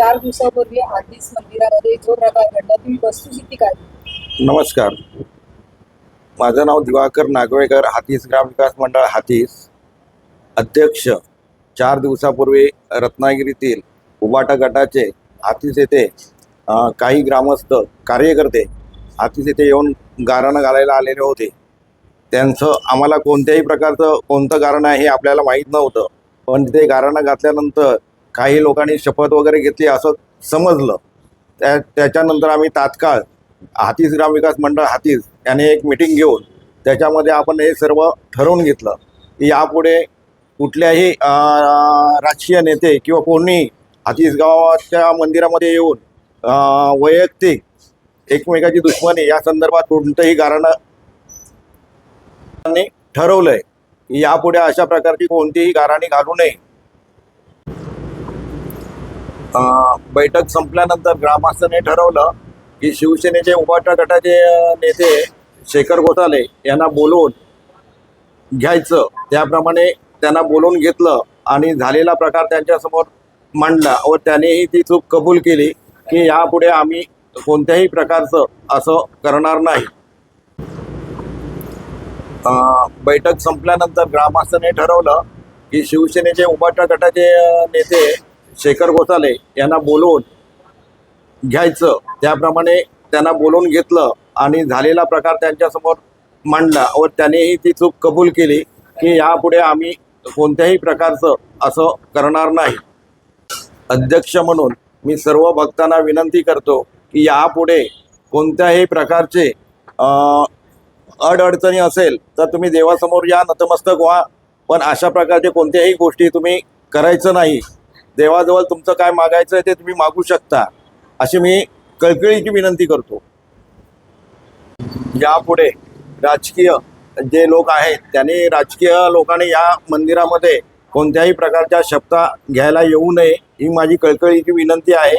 चार दिवसापूर्वी आधीच मंदिरामध्ये जो प्रकार घडला तुम्ही वस्तुस्थिती काय? नमस्कार. माझं नाव दिवाकर नागवेकर हातीस ग्रामविकास मंडळ हातीस अध्यक्ष चार दिवसापूर्वी रत्नागिरीतील उबाटा गटाचे हातीस येथे काही ग्रामस्थ कार्यकर्ते हातीस येथे येऊन गारणं घालायला आलेले होते. त्यांचं आम्हाला कोणत्याही प्रकारचं कोणतं गारणं आहे हे आपल्याला माहीत नव्हतं. पण ते गारणं घातल्यानंतर काही लोकांनी शपथ वगैरे घेतली असं समजलं. त्या त्याच्यानंतर आम्ही तात्काळ हातीस ग्रामविकास मंडळ हातीस याने एक मिटिंग घेऊन त्याच्यामध्ये आपण हे सर्व ठरवून घेतलं. की यापुढे कुठल्याही अं, राजकीय नेते किंवा कोणी हातीस गावाच्या मंदिरामध्ये येऊन वैयक्तिक एकमेकाची दुश्मनी या संदर्भात कोणतंही गाराणं त्यांनी ठरवलंय यापुढे अशा प्रकारची कोणतीही गाराणी घालू नये. बैठक संपल्यानंतर ग्रामस्थांनी ठरवलं की शिवसेनेचे उबाटा गटाचे नेते शेखर घोटाले यांना बोलवून घ्यायचं. त्याप्रमाणे त्यांना बोलवून घेतलं आणि झालेला प्रकार त्यांच्यासमोर मांडला व त्यानेही ती चूक कबूल केली की यापुढे आम्ही कोणत्याही प्रकारचं असं करणार नाही. बैठक संपल्यानंतर ग्रामस्थांनी ठरवलं की शिवसेनेचे उबाटा गटाचे नेते शेखर गोसाले यांना बोलवून घ्यायचं. त्याप्रमाणे त्यांना बोलवून घेतलं आणि झालेला प्रकार त्यांच्यासमोर मांडला व त्यानेही ती चूक कबूल केली की यापुढे आम्ही कोणत्याही प्रकारचं असं करणार नाही. अध्यक्ष म्हणून मी सर्व भक्तांना विनंती करतो की यापुढे कोणत्याही प्रकारचे अडअडचणी असेल तर तुम्ही देवासमोर या नतमस्तक व्हा. पण अशा प्रकारचे कोणत्याही गोष्टी तुम्ही करायचं नाही. देवाजवळ तुमचं काय मागायचं आहे ते तुम्ही मागू शकता. अशी मी कळकळीची विनंती करतो. यापुढे राजकीय जे लोक आहेत त्यांनी राजकीय लोकांनी या मंदिरामध्ये कोणत्याही प्रकारच्या शब्दा घ्यायला येऊ नये ही माझी कळकळीची विनंती आहे.